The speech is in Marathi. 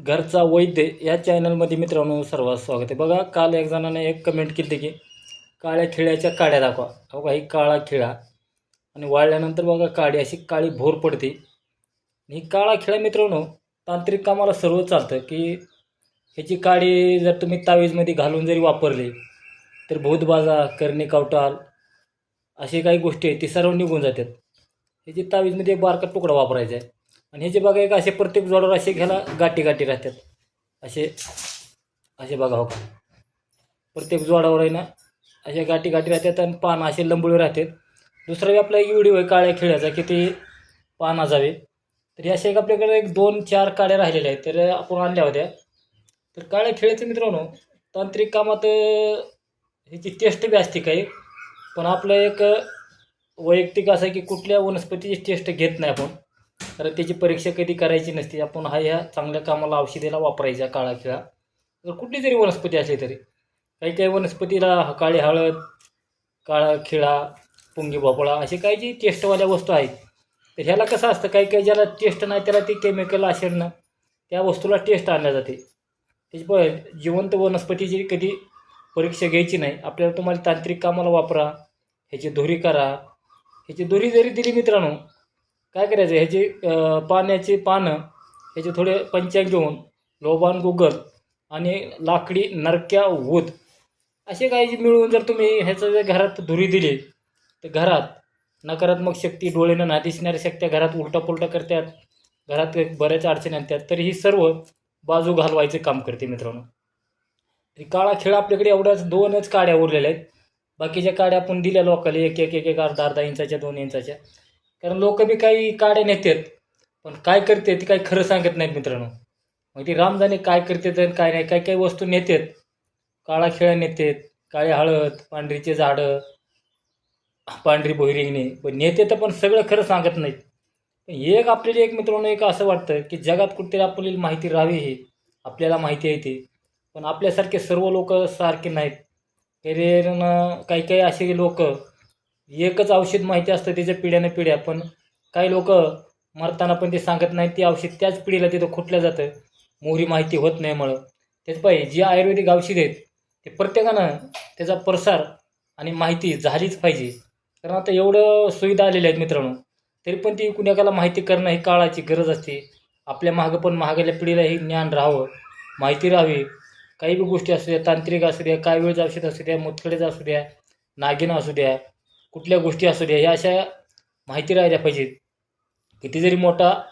घरचा वैद्य या चॅनलमध्ये मित्रांनो सर्वात स्वागत आहे. बघा काल एक जणाने एक कमेंट केली की काळ्या खिळ्याच्या काड्या दाखवा. हो का? ही काळा खिळा. आणि वाळल्यानंतर बघा काडी अशी काळी भोर पडते. आणि ही काळा खिळा मित्रांनो तांत्रिक कामाला सर्व चालतं की ह्याची काडी जर तुम्ही तावीजमध्ये घालून जरी वापरली तर भूतबाजा करणे कवटाल अशी काही गोष्टी आहेत ती सर्व निघून जातात. ह्याची तावीजमध्ये एक बारका तुकडा वापरायचा आहे. आणि हे जे बघा एक असे प्रत्येक जोडावर असे घ्यायला गाठी गाठी राहतात. असे असे बघा हो का. प्रत्येक जोडावर आहे ना असे गाठी गाठी राहतात आणि पान असे लंबुळे राहतात. दुसरा आपला एक व्हिडिओ आहे काळ्या खेळाचा की ते पान जावे तर हे असे एक आपल्याकडे एक दोन चार काड्या राहिलेल्या आहेत. तर आपण आणल्या होत्या. तर काळ्या खिळ्याचे मित्रांनो तांत्रिक कामात ह्याची टेस्ट बी असते काही. पण आपलं एक वैयक्तिक असं आहे की कुठल्या वनस्पतीची टेस्ट घेत नाही आपण. कारण त्याची परीक्षा कधी करायची नसते आपण हा ह्या चांगल्या कामाला औषधीला वापरायचा काळा खिळा. जर कुठली जरी वनस्पती असली तरी. काही काही वनस्पतीला काळी हळद काळा खिळा पुंगी भोपळा असे काही जी टेस्टवाल्या वस्तू आहेत तर ह्याला कसं असतं काही काही ज्याला टेस्ट नाही त्याला ते केमिकल असेल ना त्या वस्तूला टेस्ट आणल्या जाते. त्याची प जिवंत वनस्पतीची कधी परीक्षा घ्यायची नाही आपल्याला तुम्हाला तांत्रिक कामाला वापरा ह्याची धुरी करा ह्याची धुरी जरी दिली मित्रांनो काय करायचं? ह्याची पाण्याची पानं ह्याचे थोडे पंचांग घेऊन लोबान गुगल आणि लाकडी नरक्या वूद असे काही मिळून मिळवून जर तुम्ही ह्याचं जर घरात धुरी दिली तर घरात नकारात्मक शक्ती डोळेनं ना दिसणाऱ्या शक्त्या घरात उलटापुलटा करतात घरात बऱ्याच अडचणी आणतात तर ही सर्व बाजू घालवायचे काम करते मित्रांनो. काळा खेळ आपल्याकडे एवढ्याच दोनच काड्या उरलेल्या आहेत. बाकीच्या काड्या आपण दिल्या लोकांना एक एक एक एक अर्धा अर्धा इंचाच्या दोन इंचाच्या. कारण लोक बी काही काड्या नेतात पण काय करते ते काही खरं सांगत नाहीत मित्रांनो. म्हणजे मग ती काय करते आणि काय नाही काही काही वस्तू नेतात काळा खेळा नेतात काळी हळद पांढरीचे झाडं पांढरी भोयरिंगणे पण नेते तर पण सगळं खरं सांगत नाहीत. पण एक आपल्याला एक मित्रांनो एक असं वाटतं की जगात कुठेतरी आपल्याला माहिती राहावी हे. आपल्याला माहिती आहे ते. पण आपल्यासारखे सर्व लोक सारखे नाहीत. करिअरनं काही काही असे लोक एकच औषध माहिती असतं त्याच्या पिढ्यानं पिढ्या. पण काही लोक मरताना पण ते सांगत नाहीत ते औषध त्याच पिढीला तिथं खुटलं जातं. मोहरी माहिती होत नाही मुळं तेच पाहिजे जी आयुर्वेदिक औषध आहेत ते प्रत्येकानं त्याचा प्रसार आणि माहिती झालीच पाहिजे. कारण आता एवढं सुविधा आलेल्या आहेत मित्रांनो तरी पण ती कुणाकाला माहिती करणं ही काळाची गरज असते. आपल्या मागं पण महागल्या पिढीला हे ज्ञान राहावं माहिती राहावी. काही बी गोष्टी असू द्या तांत्रिक असू द्या काय वेळेचं औषध असू द्या मुतखडेचं असू द्या नागिन असू द्या कुठल्या गोष्टी असू द्या ह्या अशा माहिती राहिल्या पाहिजेत. किती जरी मोठा